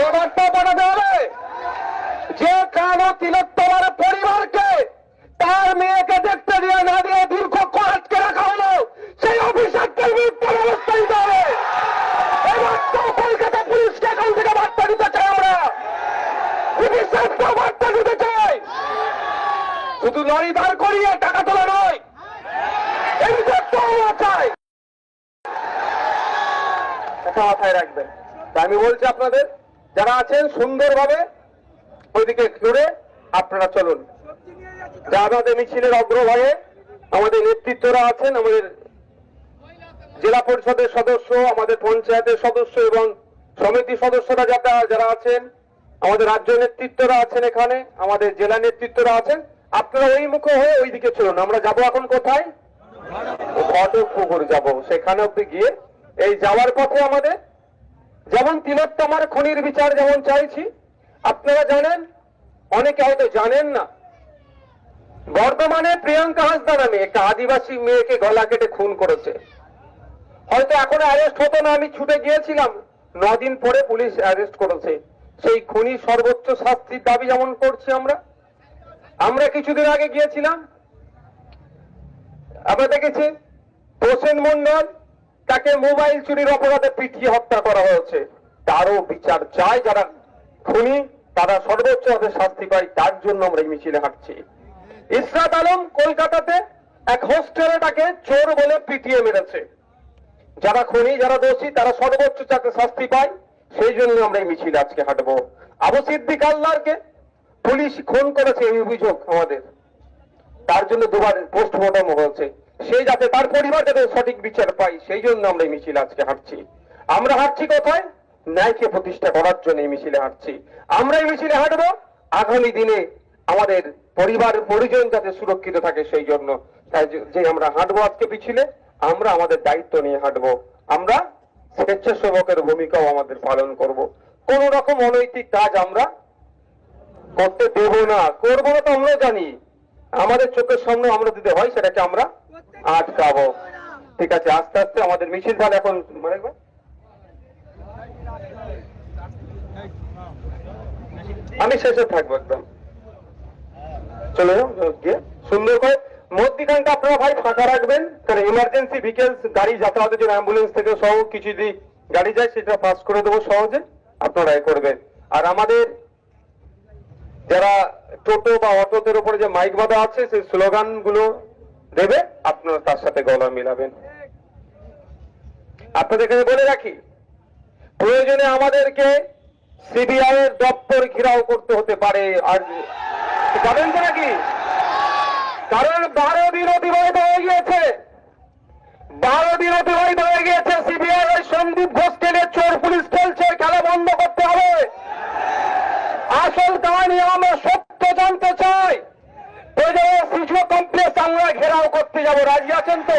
এবারটাও পাঠাতে হবে যে কালো তিলোত্তমার পরিবারকে তার মেয়েকে দেখতে দিয়ে না দিয়ে দীর্ঘক্ষণ আটকে রাখা হলো, সেই অভিষেককে বিরুদ্ধে ব্যবস্থা নিতে হবে এবার তো এখান থেকে বার্তা দিতে চাই আমরা। অভিষেককে বার্তা দিতে চাই। শুধু লরি দাঁড় করিয়ে টাকা তোলা নয় মাথায় রাখবেন। আমি বলছি আপনাদের যারা আছেন, সুন্দরভাবে ওইদিকে ঘুরে আপনারা চলুন। আমাদের মিছিলের অগ্রভাগে আমাদের নেতৃত্বরা আছেন, আমাদের জেলা পরিষদের সদস্য, আমাদের পঞ্চায়েতের সদস্য এবং সমিতি সদস্যরা যারা যারা আছেন, আমাদের রাজ্য নেতৃত্বরা আছেন এখানে, আমাদের জেলা নেতৃত্বরা আছেন। আপনারা ওই মুখে হয়ে ওইদিকে চলুন। আমরা যাব এখন কোথায়? ঘটক পুকুর যাব। সেখানে অব্দি গিয়ে এই যাওয়ার পথে আমাদের যেমন তিলোত্তমার খনির বিচার যেমন চাইছি, আপনারা জানেন, অনেকে হয়তো জানেন না। বর্তমানে প্রিয়াঙ্কা হাসদা নামে একটা আদিবাসী মেয়েকে গলা কেটে খুন করেছে। হয়তো এখন অ্যারেস্ট হতো না, আমি ছুটে গিয়েছিলাম। দিন পরে পুলিশ অ্যারেস্ট করেছে। সেই খুনি সর্বোচ্চ শাস্তির দাবি যেমন করছি আমরা। আমরা কিছুদিন আগে গিয়েছিলাম। আমরা দেখেছি হোসেন মন্ডল তাকে মোবাইল চুরির অপরাধে পিটিয়ে হত্যা করা হয়েছে। তারও বিচার চাই যারা খুনি, তারা সর্বোচ্চ হাতে শাস্তি পায়, তার জন্য আমরা এই মিছিলে হাঁটছি। ইসরাত আলম কলকাতাতে এক হোস্টেলে তাকে চোর বলে পিটিয়ে মেরেছে। যারা খুনি, যারা দোষী, তারা সর্বোচ্চ যাতে শাস্তি পায়। সেই জন্য আমরা এই মিছিল আজকে হাঁটবো। আবু সিদ্দিক আল্লাহকে পুলিশ খুন করেছে এই অভিযোগ আমাদের। তার জন্য দুবার পোস্টমর্টম হয়েছে। সে যাতে তার পরিবার যাতে সঠিক বিচার পায়, সেই জন্য আমরা এই মিছিল আজকে হাঁটছি। আমরা হাঁটছি কোথায়? ন্যায়কে প্রতিষ্ঠা করার জন্য এই মিছিলে হাঁটছি। আমরা এই মিছিলে হাঁটবো, আগামী দিনে আমাদের পরিবার, পরিজন যাতে সুরক্ষিত থাকে সেই জন্য। তাই যে আমরা হাঁটবো আজকে পিছিলে, আমরা আমাদের দায়িত্ব নিয়ে হাঁটবো। আমরা স্বেচ্ছাসেবকের ভূমিকাও আমাদের পালন করব। কোন রকম অনৈতিক কাজ আমরা করতে দেব না। করব না তো আমরা জানি। আমাদের চোখের সামনে আমরা যদি হয়, সেটাকে আমরা আটকাবো। ঠিক আছে, আস্তে আস্তে আমাদের মিছিল তাহলে এখন মানে আমি শেষে থাকব একদম। চলে গিয়ে। সুন্দর করে মধ্যিখানটা আপনারা ভাই ফাঁকা রাখবেন, কারণ ইমার্জেন্সি ভিকেলস গাড়ি যাতায়াতের জন্য অ্যাম্বুলেন্স থেকে সহ কিছু যদি গাড়ি যায়, সেটা পাস করে দেবো সহজে। আপনারা করবেন। আর আমাদের যারা টোটো বা অটোদের উপরে যে মাইক বাঁধা আছে, সেই স্লোগানগুলো দেবে। আপনারা তার সাথে গলা মিলাবেন। আপনাদের কাছে বলে রাখি, প্রয়োজনে আমাদেরকে সিবিআই এর দপ্তর ঘেরাও করতে হতে পারে। আর যাবেন তো নাকি? কারণ বারো দিন অতিবাহিত হয়ে গিয়েছে। বারো দিন অতিবাহিত হয়ে গিয়েছে সিবিআই ওই সন্দীপ ঘোষকে নিয়ে চোর পুলিশ খেলছে, খেলা বন্ধ করতে হবে। আসল কাহিনী আমরা সত্য আমরা ঘেরাও করতে যাব। রাজি আছেন তো?